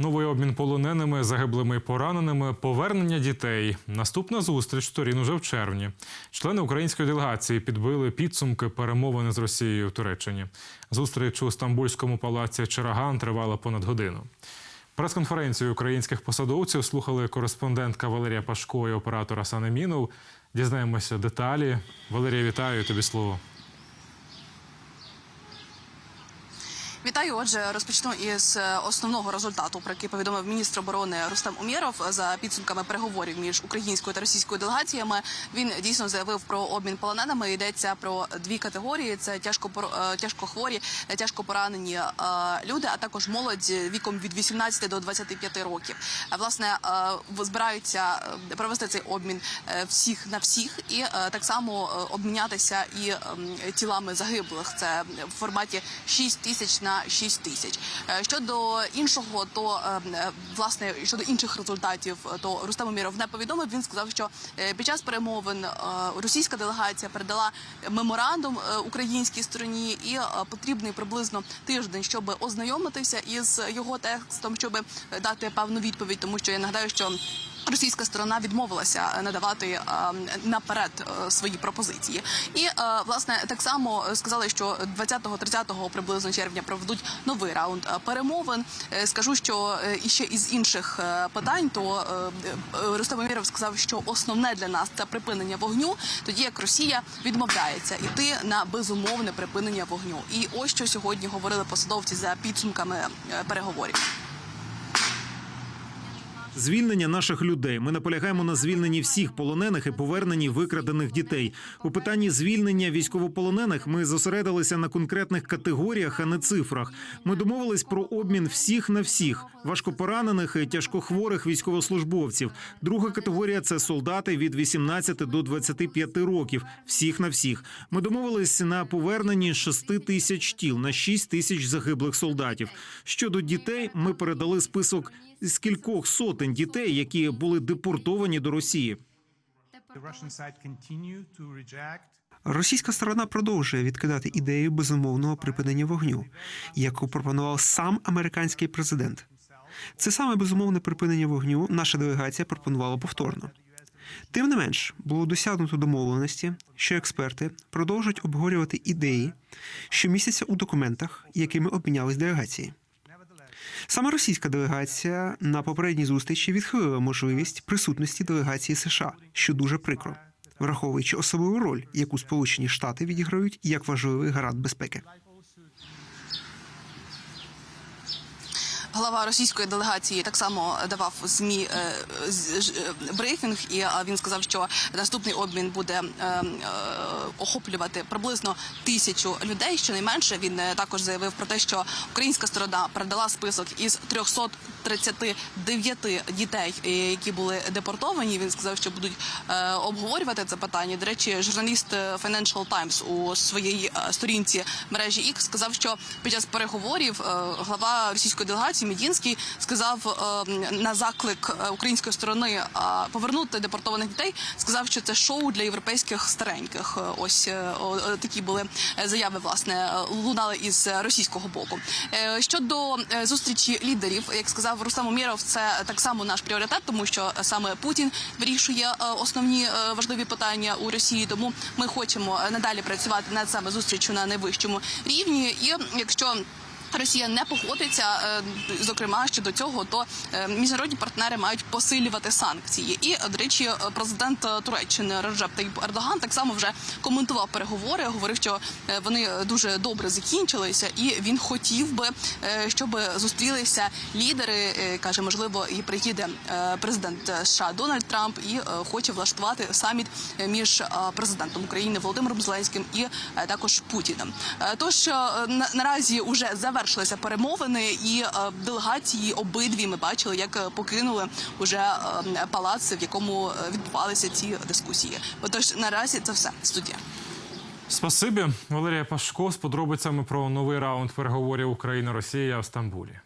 Новий обмін полоненими, загиблими і пораненими, повернення дітей. Наступна зустріч сторін уже в червні. Члени української делегації підбили підсумки перемовини з Росією в Туреччині. Зустріч у Стамбульському палаці Чераган тривала понад годину. Прес-конференцію українських посадовців слухали кореспондентка Валерія Пашко і оператор Асан Емінов. Дізнаємося деталі. Валерія, вітаю тобі слово. Вітаю. Отже, розпочну із е, основного результату, про який повідомив міністр оборони Рустем Умєров за підсумками переговорів між українською та російською делегаціями. Він дійсно заявив про обмін полоненими. Йдеться про дві категорії: це тяжко е, тяжкохворі, е, тяжко поранені люди, а також молодь віком від 18 до 25 років. Власне, збираються провести цей обмін всіх на всіх, і так само обмінятися і ем, тілами загиблих. Це в форматі 6 тисяч на 6 тисяч. Е, Щодо іншого, то е, е, власне щодо інших результатів, то Рустем Уміров не повідомив. Він сказав, що під час перемовин російська делегація передала меморандум українській стороні, і потрібний приблизно тиждень, щоб ознайомитися із його текстом, щоб дати певну відповідь, тому що я нагадаю, що. Російська сторона відмовилася е, надавати е, наперед е, свої пропозиції, і власне так само сказали, що 20-30 приблизно червня проведуть новий раунд перемовин. Скажу, що е, і ще із інших питань, то е, сказав, що основне для нас це припинення вогню, тоді як Росія відмовляється йти на безумовне припинення вогню. І ось що сьогодні говорили посадовці за підсумками переговорів. Звільнення наших людей. Ми наполягаємо на звільненні всіх полонених і поверненні викрадених дітей. У питанні звільнення військовополонених ми зосередилися на конкретних категоріях, а не цифрах. Ми домовились про обмін всіх на всіх важкопоранених і тяжкохворих військовослужбовців. Друга категорія це солдати від 18 до 25 років. Всіх на всіх. Ми домовились на поверненні 6 тисяч тіл на 6 тисяч загиблих солдатів. Щодо дітей, ми передали список з кількох сотень дітей, які були депортовані до Росії. Російська сторона продовжує відкидати ідею безумовного припинення вогню, яку пропонував сам американський президент. Це саме безумовне припинення вогню наша делегація пропонувала повторно. Тим не менш, було досягнуто домовленості, що експерти продовжують обговорювати ідеї, що містяться у документах, якими обмінялись делегації. Саме російська делегація на попередній зустрічі відхилила можливість присутності делегації США, що дуже прикро, враховуючи особливу роль, яку Сполучені Штати відіграють як важливий гарант безпеки. Голова російської делегації так само давав змі е, з- е, брифінг, і він сказав, що наступний обмін буде е, е, охоплювати приблизно тисячу людей. Щонайменше він також заявив про те, що українська сторона передала список із 339 дітей, які були депортовані. Він сказав, що будуть обговорювати це питання. До речі, журналіст Financial Times у своїй сторінці мережі X сказав, що під час переговорів глава російської делегації Медінський сказав е, на заклик е, української сторони е, повернути депортованих дітей. Сказав, що це шоу для європейських стареньких. Е, Ось такі були заяви, власне, лунали із російського боку. Щодо зустрічі лідерів, як сказав Рустам Умєров, це так само наш пріоритет, тому що саме Путін вирішує основні важливі питання у Росії. Тому ми хочемо надалі працювати над саме зустрічю на найвищому рівні. І якщо Росія не погодиться, е, зокрема щодо цього, то е, міжнародні партнери мають посилювати санкції. І е, до речі, президент Туреччини Реджеп Таїп Ердоган так само вже коментував переговори. Говорив, що вони дуже добре закінчилися, і він хотів би, щоб зустрілися лідери. каже, можливо, і приїде президент США Дональд Трамп і хоче влаштувати саміт між президентом України Володимиром Зеленським і також Путіним. Тож на- наразі вже завершилися перемовини, і е, делегації обидві ми бачили, як е, покинули уже е, палац, в якому відбувалися ці дискусії. Отож, наразі це все студія. Спасибі, Валерія Пашко з подробицями про новий раунд переговорів Україна-Росія в Стамбулі.